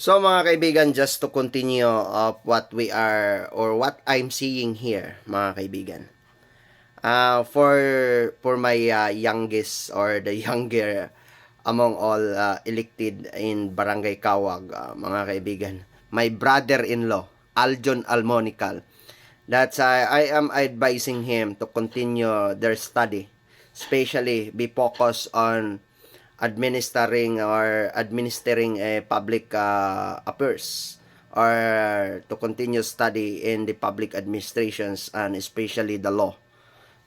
So mga kaibigan, just to continue of what we are or what I'm seeing here, mga kaibigan. Uh, for for my uh, youngest or the younger among all uh, elected in Barangay Kawag, uh, mga kaibigan, my brother-in-law, Aljon Almonical. That's uh, I am advising him to continue their study, especially be focused on administering or administering a public uh, affairs or to continue study in the public administrations and especially the law.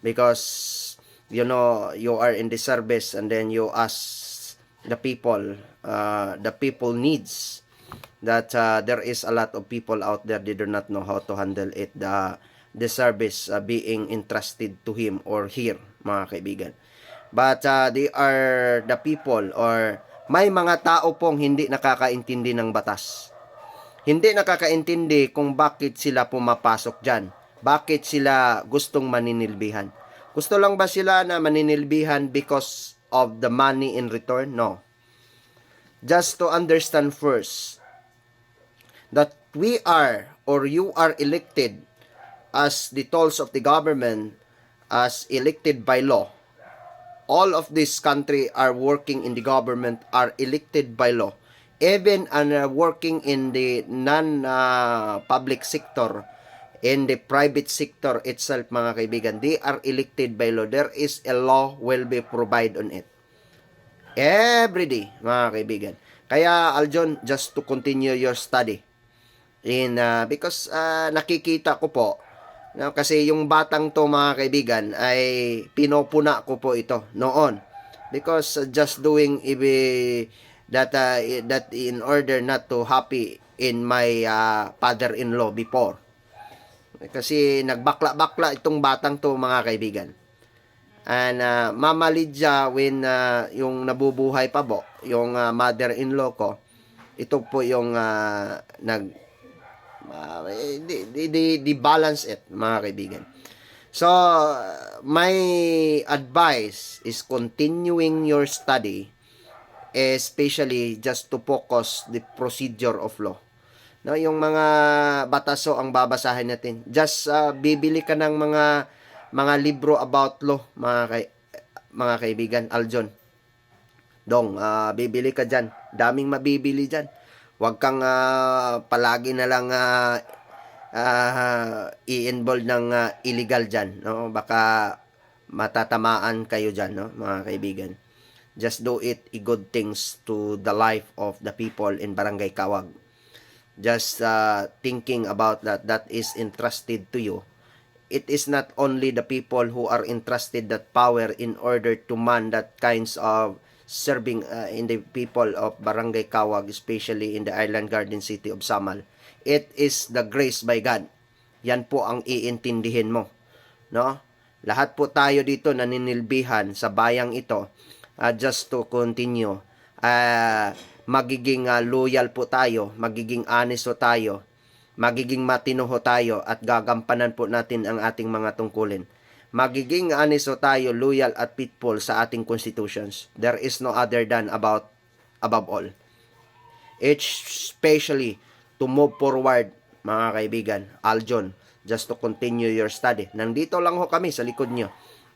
Because you know you are in the service and then you ask the people uh, the people needs that uh, there is a lot of people out there they do not know how to handle it. The the service uh, being entrusted to him or here mga kaibigan but uh, they are the people or may mga tao pong hindi nakakaintindi ng batas. Hindi nakakaintindi kung bakit sila pumapasok dyan. Bakit sila gustong maninilbihan? Gusto lang ba sila na maninilbihan because of the money in return? No. Just to understand first that we are or you are elected as the tolls of the government as elected by law all of this country are working in the government are elected by law. Even and uh, working in the non uh, public sector in the private sector itself mga kaibigan they are elected by law. There is a law will be provided on it. Every day mga kaibigan. Kaya Aljon just to continue your study in uh, because uh, nakikita ko po No, kasi yung batang to mga kaibigan ay pinopuna ko po ito noon. Because uh, just doing ibi that uh, that in order not to happy in my uh, father-in-law before. Kasi nagbakla-bakla itong batang to mga kaibigan. And uh, Mama Lydia when uh, yung nabubuhay pa po, yung uh, mother-in-law ko, ito po yung uh, nag uh, di, di, di balance it mga kaibigan. So my advice is continuing your study especially just to focus the procedure of law. No yung mga bataso ang babasahin natin. Just uh, bibili ka ng mga mga libro about law mga kay, mga kaibigan. Aljon dong uh, bibili ka diyan daming mabibili diyan Huwag kang uh, palagi na lang uh, uh, i-involve ng uh, illegal dyan. No? Baka matatamaan kayo dyan, no? mga kaibigan. Just do it i good things to the life of the people in Barangay Kawag. Just uh, thinking about that, that is entrusted to you. It is not only the people who are entrusted that power in order to man that kinds of serving uh, in the people of Barangay Kawag, especially in the Island Garden City of Samal. It is the grace by God. Yan po ang iintindihin mo. No? Lahat po tayo dito naninilbihan sa bayang ito uh, just to continue. Uh, magiging uh, loyal po tayo, magiging honest po tayo, magiging matino tayo at gagampanan po natin ang ating mga tungkulin magiging aniso tayo, loyal at faithful sa ating constitutions. There is no other than about above all. Especially to move forward, mga kaibigan, Aljon, just to continue your study. Nandito lang ho kami sa likod nyo,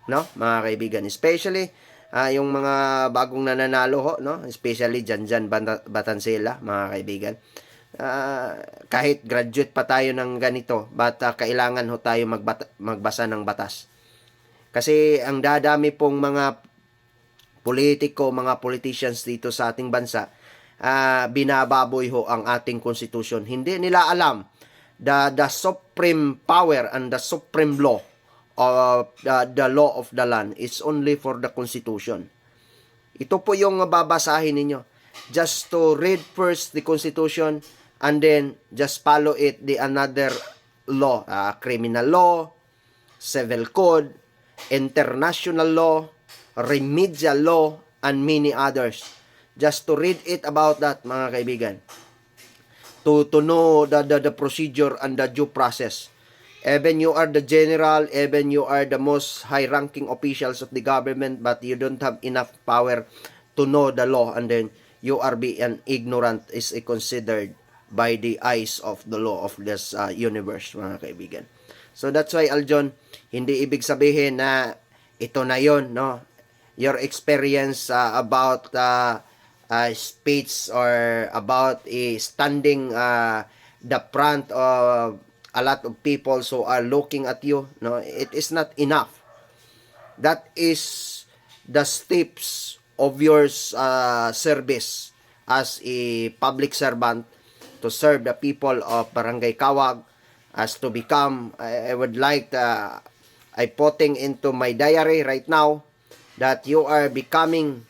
no, mga kaibigan. Especially, uh, yung mga bagong nananalo ho, no, especially dyan dyan, Batansela, mga kaibigan. Uh, kahit graduate pa tayo ng ganito, but uh, kailangan ho tayo magbata- magbasa ng batas kasi ang dadami pong mga politiko, mga politicians dito sa ating bansa, uh, binababoy ho ang ating constitution. Hindi nila alam the, the supreme power and the supreme law of the, the law of the land is only for the constitution. Ito po yung babasahin ninyo. Just to read first the constitution and then just follow it the another law, uh, criminal law, civil code, international law, remedial law, and many others. Just to read it about that, mga kaibigan. To, to know the, the, the procedure and the due process. Even you are the general, even you are the most high-ranking officials of the government, but you don't have enough power to know the law, and then you are being ignorant is considered by the eyes of the law of this uh, universe, mga kaibigan. So that's why, Aljon, hindi ibig sabihin na ito na yon no? Your experience uh, about uh, uh, speech or about a standing uh, the front of a lot of people so are looking at you, no? It is not enough. That is the steps of your uh, service as a public servant to serve the people of Barangay Kawag as to become I, would like uh, I putting into my diary right now that you are becoming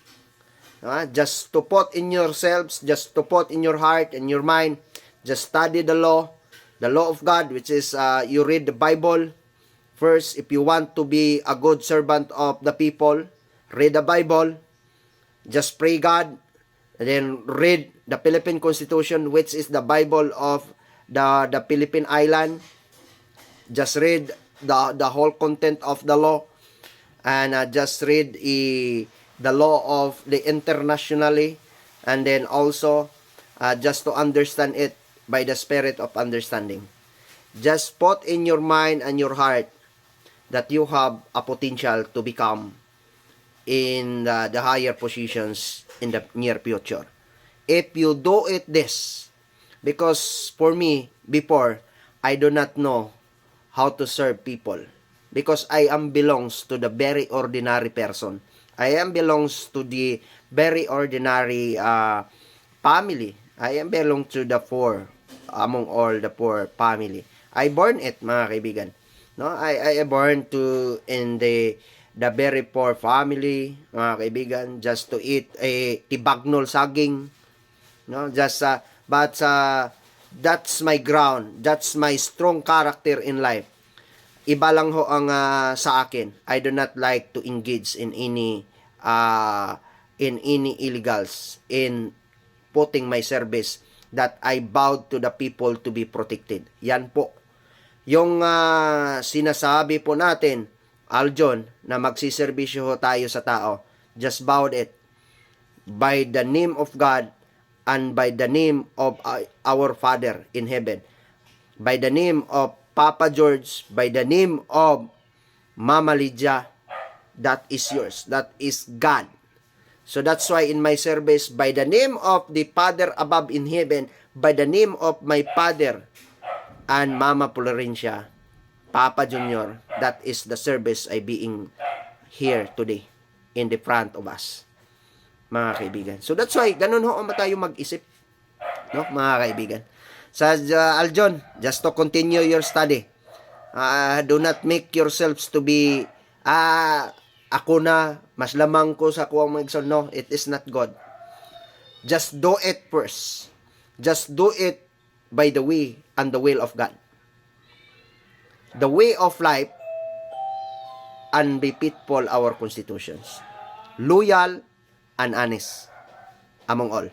uh, just to put in yourselves just to put in your heart and your mind just study the law the law of God which is uh, you read the Bible. First if you want to be a good servant of the people read the Bible. Just pray God. And then read the Philippine Constitution which is the Bible of the the Philippine island just read the the whole content of the law and uh, just read i- the law of the internationally and then also uh, just to understand it by the spirit of understanding just put in your mind and your heart that you have a potential to become in the, the higher positions in the near future. If you do it this, because for me, before, I do not know how to serve people. Because I am belongs to the very ordinary person. I am belongs to the very ordinary uh, family. I am belong to the poor among all the poor family. I born it, mga kaibigan. No, I I born to in the the very poor family, mga kaibigan, just to eat a tibagnol saging. No, just uh, but uh, that's my ground. That's my strong character in life. Iba lang ho ang uh, sa akin. I do not like to engage in any uh, in any illegals in putting my service that I vowed to the people to be protected. Yan po yung ah, sinasabi po natin, Aljon, na magsiservisyo ho tayo sa tao, just bow it by the name of God and by the name of uh, our Father in heaven, by the name of Papa George, by the name of Mama Lydia, that is yours. That is God. So that's why in my service, by the name of the Father above in heaven, by the name of my Father and Mama Florencia, Papa Junior, that is the service I being here today in the front of us, mga kaibigan. So that's why, ganun ho tayo mag-isip, no, mga kaibigan. Sa uh, Aljon, just to continue your study, uh, do not make yourselves to be, ah, ako na, mas lamang ko sa kuwang mag No, it is not God. Just do it first. Just do it by the way and the will of God. The way of life and be faithful our constitutions. Loyal and honest among all.